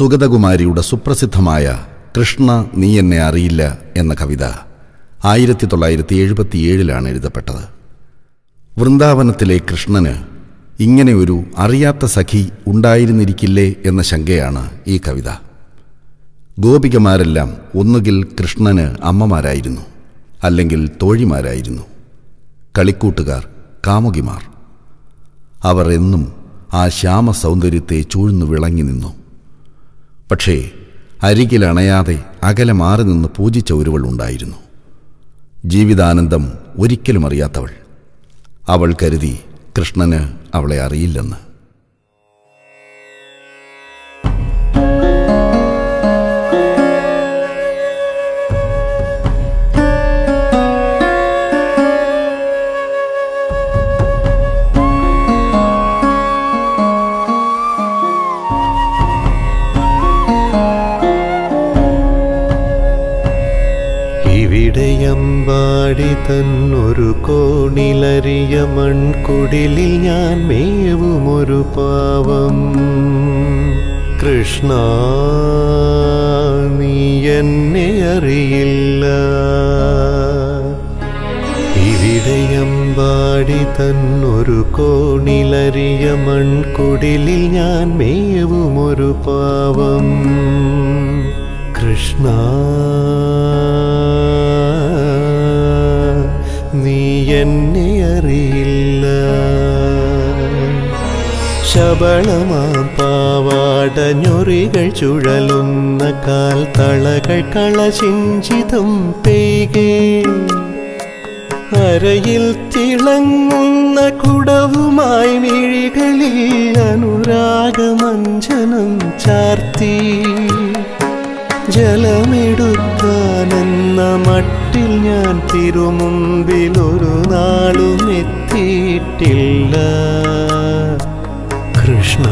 സുഗതകുമാരിയുടെ സുപ്രസിദ്ധമായ കൃഷ്ണ നീ എന്നെ അറിയില്ല എന്ന കവിത ആയിരത്തി തൊള്ളായിരത്തി എഴുപത്തിയേഴിലാണ് എഴുതപ്പെട്ടത്. വൃന്ദാവനത്തിലെ കൃഷ്ണന് ഇങ്ങനെയൊരു അറിയാത്ത സഖി ഉണ്ടായിരുന്നിരിക്കില്ലേ എന്ന ശങ്കയാണ് ഈ കവിത. ഗോപികമാരെല്ലാം ഒന്നുകിൽ കൃഷ്ണന് അമ്മമാരായിരുന്നു അല്ലെങ്കിൽ തോഴിമാരായിരുന്നു. കളിക്കൂട്ടുകാർ കാമുകിമാർ. അവർ എന്നും ആ ശ്യാമ സൗന്ദര്യത്തെ ചൂഴ്ന്നു വിളങ്ങി നിന്നു. പക്ഷേ അരികിലണയാതെ അകലെ മാറി നിന്ന് പൂജിച്ച ഒരുവൾ ഉണ്ടായിരുന്നു. ജീവിതാനന്ദം ഒരിക്കലും അറിയാത്തവൾ. അവൾ കരുതി കൃഷ്ണന് അവളെ അറിയില്ലെന്ന്. തന്നൊരു കോണിലറിയ മൺകുടിലിൽ ഞാൻ മേവുമൊരു പാവം. കൃഷ്ണ നീ എന്നെ അറിയില്ല. ഇവിടെയമ്പാടി തന്നൊരു കോണിലറിയ മൺകുടിലിൽ ഞാൻ മേവുമൊരു പാവം. കൃഷ്ണ നീ എന്നെ അറിയില്ല. ശബളമാ പാവാട ഞൊറികൾ ചുഴലുന്ന കാൽ തളകൾ കളശിഞ്ചിതം പെയ്കേ. അരയിൽ തിളങ്ങുന്ന കുടവുമായി മിഴികളിൽ അനുരാഗമഞ്ജനം ചാർത്തി. ജലമെടുക്കാനെന്ന മട്ടിൽ ഞാൻ തിരുമുമ്പിൽ ഒരു നാളും എത്തിയിട്ടില്ല. കൃഷ്ണ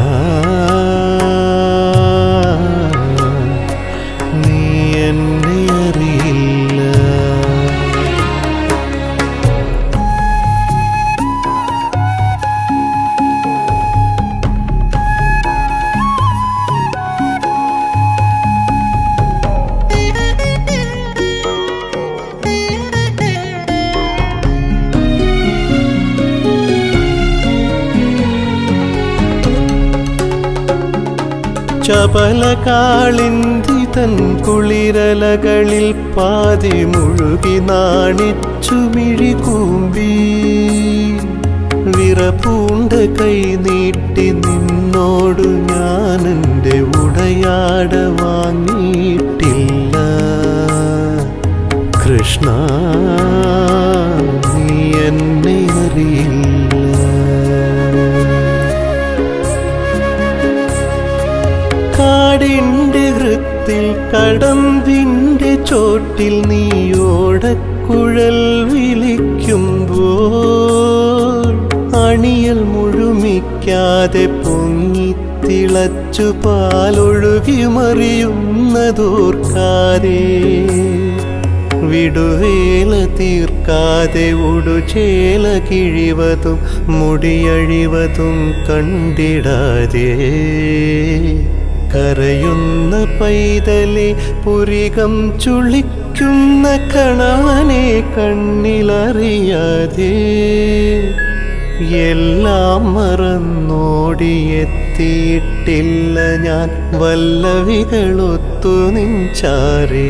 ചപല കാളിന്തി തൻ കുളിരലകളിൽ പാതി മുഴുകി നാണിച്ചു മിഴി കൂമ്പി വിറപൂണ്ട കൈ നീട്ടി നിന്നോടു ഞാനെന്റെ ഉടയാട വാങ്ങിയിട്ടില്ല. കൃഷ്ണ നീ എന്നെ അറിയില്ല. ഹൃത്തിൽ കടമ്പിന്റെ ചോട്ടിൽ നീയോടക്കുഴൽ വിളിക്കുമ്പോൾ അണിയൽ മുഴുമിക്കാതെ പൊങ്ങിത്തിളച്ചു പാലൊഴുകി മറിയുന്നതോർക്കാതെ വിടുവേല തീർക്കാതെ ഉടുചേല കിഴിവതും മുടിയഴിവതും കണ്ടിടാതെ കരയുന്ന പൈതലെ പുരികം ചുളിക്കുന്ന കണാനെ കണ്ണിലറിയാതെ എല്ലാം മറന്നോടിയെത്തിയിട്ടില്ല ഞാൻ. വല്ലവികളൊത്തു നിഞ്ചാരേ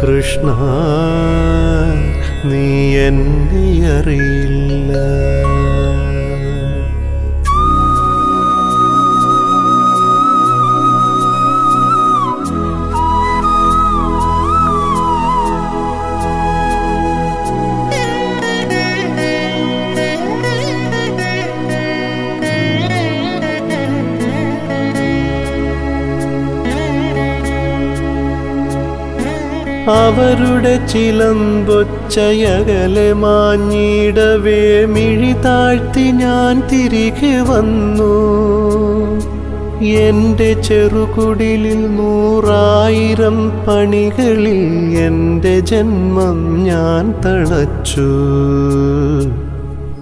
കൃഷ്ണ നീ എന്നെ അറിയില്ല. അവരുടെ ചിലമ്പൊച്ചയകലെ മാഞ്ഞിടവേ മിഴി താഴ്ത്തി ഞാൻ തിരികെ വന്നു. എന്റെ ചെറുകുടിലിൽ നൂറായിരം പണികളിൽ എന്റെ ജന്മം ഞാൻ തളച്ചു.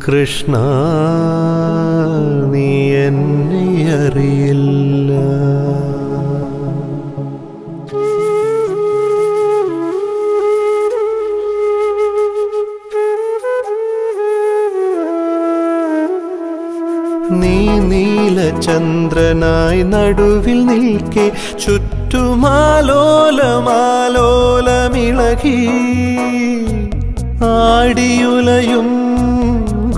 കൃഷ്ണ നീ എന്നെ അറിയില്ല. നീലചന്ദ്രനായി നടുവിൽ നിൽക്കെ ചുറ്റുമാലോലമാലോലമിളകി. ആടിയുലയും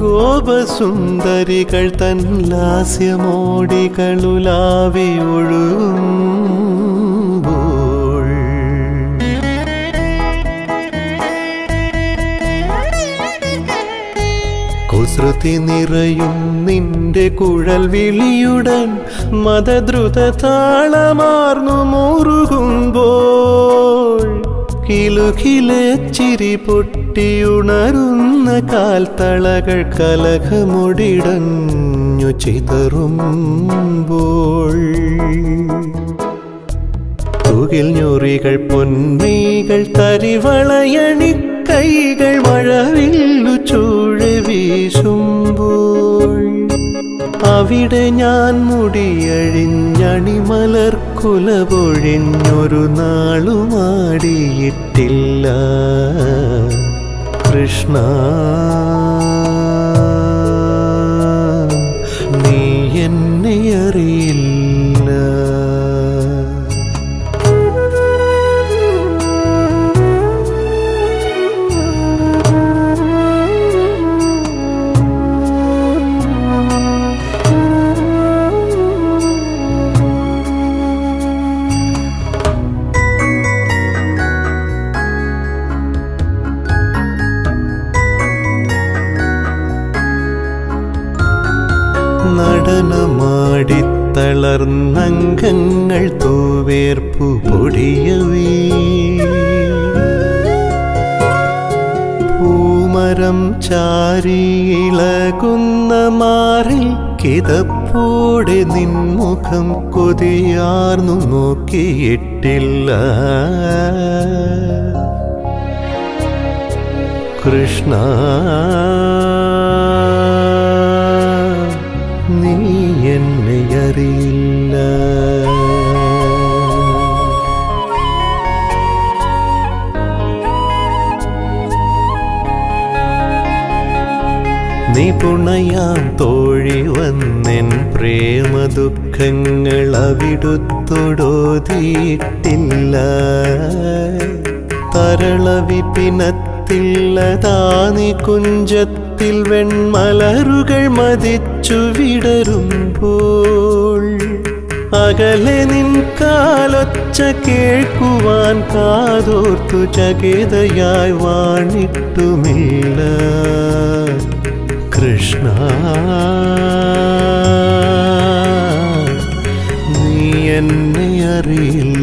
ഗോപസുന്ദരികൾ തൻ ലാസ്യമോടികളുലാവി ഒഴുകുമ്പോൾ കുസൃതി നിറയും നിന്റെ കുഴൽ വിളിയുടൻ മതദ്രുത താളമാർന്നു മുറുകുമ്പോൾ. കിലുകിലെ ചിരി പൊട്ടിയുണരുന്ന കാൽത്തളകൾ കലകമൊടിടഞ്ഞു ചിതറുമ്പോൾ. തുകിൽ ഞൊറികൾ പൊന്മീകൾ തരിവളയണി കൈകൾ മഴവില്ലു ചൂഴി വീശുമ്പോൾ അവിടെ ഞാൻ മുടിയഴിഞ്ഞണിമലർ കുലപൊഴിഞ്ഞൊരു നാളുമാടിയിട്ടില്ല. കൃഷ്ണ നടനമാടിത്തളർന്നംഗങ്ങൾ തൂവേർപ്പു പൊടിയവേ. പൂമരം ചാരിയിളകുന്ന മാറിൽ കിതപ്പോടെ നിൻമുഖം കൊതിയാർന്നു നോക്കിയിട്ടില്ല. കൃഷ്ണ എന്നെ നീ നിപുണയാം തോഴി വന്നെൻ പ്രേമ ദുഃഖങ്ങൾ അവിടുത്തൊടോതിയിട്ടില്ല തരളവിപിനത്തില്ലതാനി കുഞ്ചത്തിൽ വെൺമലരുകൾ മതിച്ചു വിടരുമ്പോൾ അകലെ നിൻ കാലൊച്ച കേൾക്കുവാൻ കാതോർത്തു ചകിതയായി വാണിട്ടുമില്ല കൃഷ്ണ നീ എന്നെ അറിയില്ല.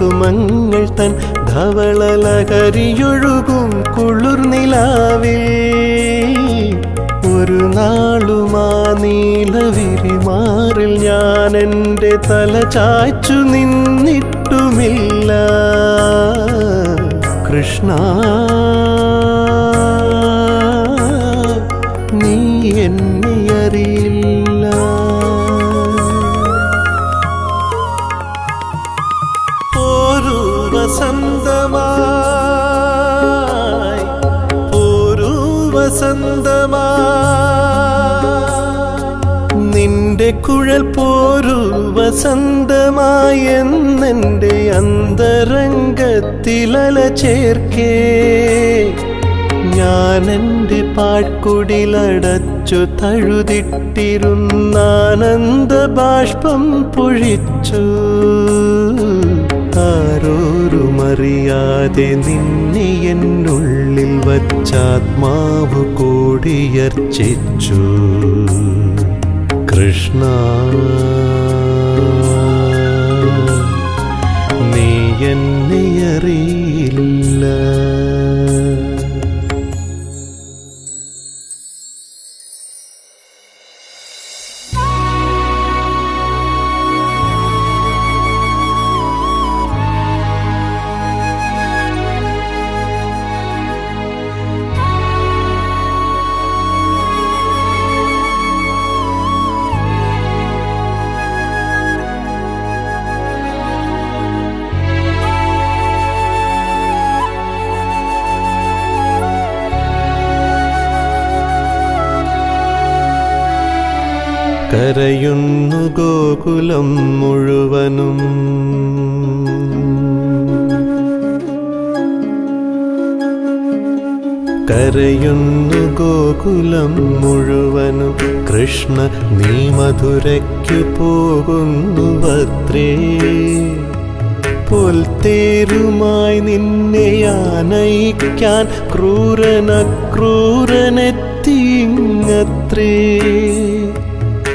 വനകുസുമങ്ങൾ തൻ ധവളലകരിയൊഴുകും കുളിർ നിലാവിൽ ഒരു നാളുമാ നീലവിരിമാറിൽ ഞാൻ എന്റെ തല ചാച്ചു നിന്നിട്ടുമില്ല. കൃഷ്ണ വസന്തമായി നിന്റെ കുഴൽ പോരു വസന്തമായെന്നെന്റെ അന്തരംഗത്തിലല ചേർക്കേ. ഞാൻ എന്റെ പാഴ്ക്കുടിലടച്ചു തഴുതിട്ടിരുന്നാനന്ദ ബാഷ്പം പൊഴിച്ചു. ആരോരുമറിയാതെ നിന്നെ എന്നുള്ളിൽ വച്ചാത്മാവ് കോടിയർച്ചിച്ചു. കൃഷ്ണ നീ എന്നെ അറിയില്ല. കരയുന്നു ഗോകുലം മുഴുവനും. കരയുന്നു ഗോകുലം മുഴുവനും. കൃഷ്ണ നീ മധുരയ്ക്കു പോകുന്നുവത്രേ പൊൽത്തേരുമായി നിന്നെ ആനയിക്കാൻ ക്രൂരന ക്രൂരനെത്തിങ്ങത്രേ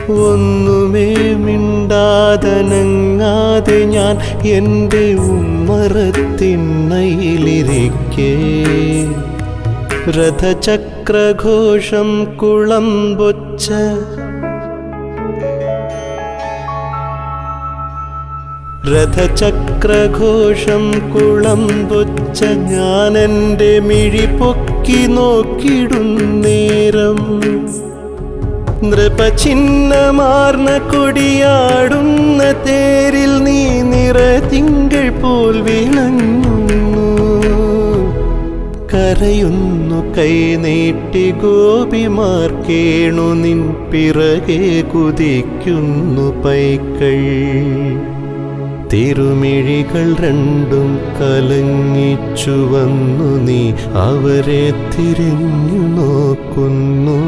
ഒന്നുമേ മിണ്ടാതനങ്ങാതെ ഞാൻ എന്റെ ഉമ്മറത്തിണ്ണയിലിരിക്കേ. രഥചക്രഘോഷം കുളമ്പൊച്ച. രഥചക്രഘോഷം കുളമ്പൊച്ച ഞാൻ ഞാനെന്റെ മിഴി പൊക്കി നോക്കിടുന്നേരം നൃപചിഹ്നമാർന്ന കൊടിയാടുന്ന തേരിൽ നീ നിറ തിങ്കൾ പോൽ വിളങ്ങുന്നു കരയുന്നു കൈ നീട്ടി ഗോപിമാർ നിൻ പിറകെ കുതിക്കുന്നു പൈക്കൾ. തിരുമിഴികൾ രണ്ടും കലങ്ങിച്ചു വന്നു നീ അവരെ തിരിഞ്ഞു നോക്കുന്നു.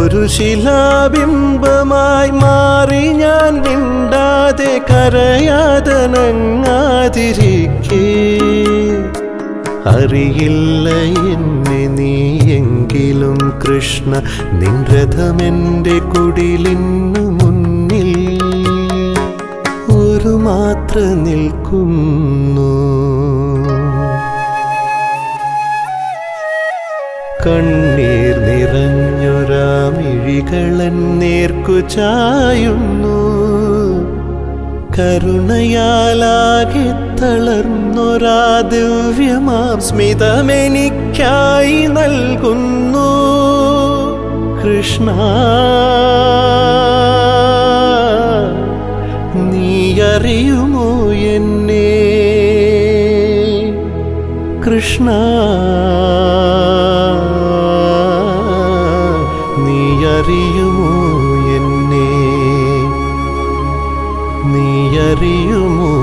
ഒരു ശിലാബിംബമായി മാറി ഞാൻ മിണ്ടാതെ കരയാതനങ്ങാതിരിക്കേ. അറിയില്ല എന്നെ നീയെങ്കിലും കൃഷ്ണ നിൻ രഥമെന്റെ കുടിലിന്നു മുന്നിൽ ഒരു മാത്ര നിൽക്കുന്നു. കണ്ണീർ നിറഞ്ഞൊരാമിഴികളൻ നേർക്കു ചായുന്നു. കരുണയാലാകെ തളർന്നൊരാ ദിവ്യമാം സ്മിതമെനിക്കായി നൽകുന്നു. കൃഷ്ണ നീ അറിയുമോ എന്നെ? കൃഷ്ണ അറിയുമോ എന്നെ? നീ അറിയുമോ